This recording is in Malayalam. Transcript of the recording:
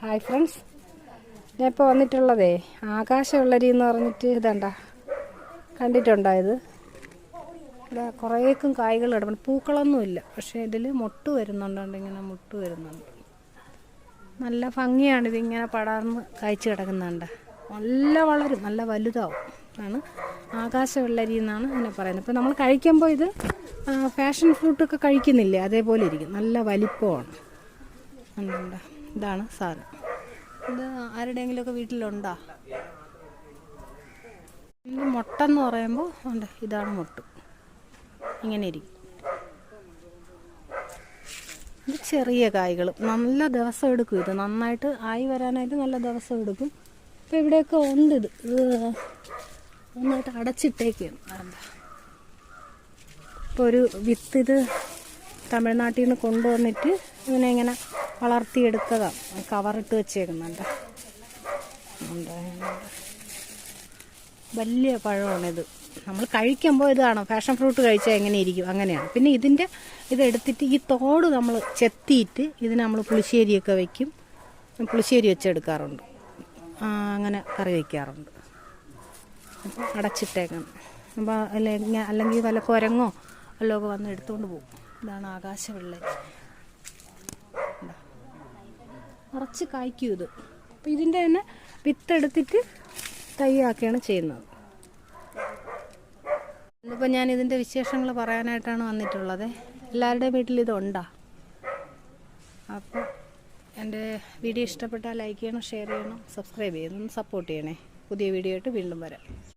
ഹായ് ഫ്രണ്ട്സ് ഞാൻ ഇപ്പോൾ വന്നിട്ടുള്ളതേ ആകാശമുള്ളരി എന്ന് പറഞ്ഞിട്ട് ഇതണ്ട കണ്ടിട്ടുണ്ടോ ഇത്? ഇവിടെ കുറേക്കും കായ്കൾ ഇടപെടും പൂക്കളൊന്നുമില്ല പക്ഷേ ഇതിൽ മുട്ട് വരുന്നുണ്ട് ഇങ്ങനെ മുട്ട് വരുന്നുണ്ട്. നല്ല ഭംഗിയാണ് ഇങ്ങനെ പടർന്ന് കായ്ച്ചു കിടക്കുന്നുണ്ട്. നല്ല വളരും നല്ല വലുതാവും. ആണ്. ആകാശവെള്ളരി എന്നാണ് എന്നെ പറയുന്നത്. ഇപ്പോൾ നമ്മൾ കഴിക്കുമ്പോൾ ഇത് ഫാഷൻ ഫ്രൂട്ടൊക്കെ കഴിക്കുന്നില്ലേ? അതേപോലെ ഇരിക്കും. നല്ല വലിപ്പമാണ്. ഉണ്ടുണ്ട് ഇതാണ് സാധനം ഇത് ആരുടെയെങ്കിലുമൊക്കെ വീട്ടിലുണ്ടോ? ഇത് മുട്ടെന്ന് പറയുമ്പോൾ ഉണ്ട് ഇതാണ് മുട്ട. ഇങ്ങനെ ഇരിക്കും. ഇത് ചെറിയ കായ്കൾ നല്ല ദിവസം എടുക്കും ഇത്. നന്നായിട്ട് ആയി വരാനായിട്ട് നല്ല ദിവസം എടുക്കും. ഇപ്പം ഇവിടെയൊക്കെ ഉണ്ട് ഇത്. നന്നായിട്ട് അടച്ചിട്ടേക്കാണ്. എന്താ ഇപ്പോൾ ഒരു വിത്ത് ഇത് തമിഴ്നാട്ടിൽ നിന്ന് കൊണ്ടുവന്നിട്ട് ഇതിനെ ഇങ്ങനെ വളർത്തിയെടുത്തതാണ് കവറിട്ട് വെച്ചേക്കുന്നുണ്ട്. വലിയ പഴമാണിത്. നമ്മൾ കഴിക്കുമ്പോൾ ഇതാണോ? ഫാഷൻ ഫ്രൂട്ട് കഴിച്ചാൽ എങ്ങനെ ഇരിക്കും? അങ്ങനെയാണ്. പിന്നെ ഇതിന്റെ ഇതെടുത്തിട്ട് ഈ തോട് നമ്മൾ ചെത്തിയിട്ട് ഇതിന് നമ്മൾ പുളിശ്ശേരിയൊക്കെ വയ്ക്കും പുളിശ്ശേരി വെച്ചെടുക്കാറുണ്ട്. അങ്ങനെ കറി വയ്ക്കാറുണ്ട് അടച്ചിട്ടേക്കണം അപ്പോൾ അല്ലെങ്കിൽ അല്ലെങ്കിൽ വല്ല കുരങ്ങോ ഒക്കെ വന്ന് എടുത്തുകൊണ്ട് പോകും. ഇതാണ് ആകാശവെള്ളരി ഇതാ. നിറച്ച് കായ്ക്കും ഇത്. അപ്പോൾ ഇതിന്റെ തന്നെ വിത്തെടുത്തിട്ട് തൈയാക്കുകയാണ് ചെയ്യുന്നത്. ഇന്നിപ്പോൾ ഞാൻ ഇതിന്റെ വിശേഷങ്ങൾ പറയാനായിട്ടാണ് വന്നിട്ടുള്ളത്. എല്ലാവരുടെയും വീട്ടിൽ ഇതുണ്ടോ അപ്പോൾ എന്റെ വീഡിയോ ഇഷ്ടപ്പെട്ടാൽ ലൈക്ക് ചെയ്യണം ഷെയർ ചെയ്യണം സബ്സ്ക്രൈബ് ചെയ്യണം സപ്പോർട്ട് ചെയ്യണേ. പുതിയ വീഡിയോ ആയിട്ട് വീണ്ടും വരാം.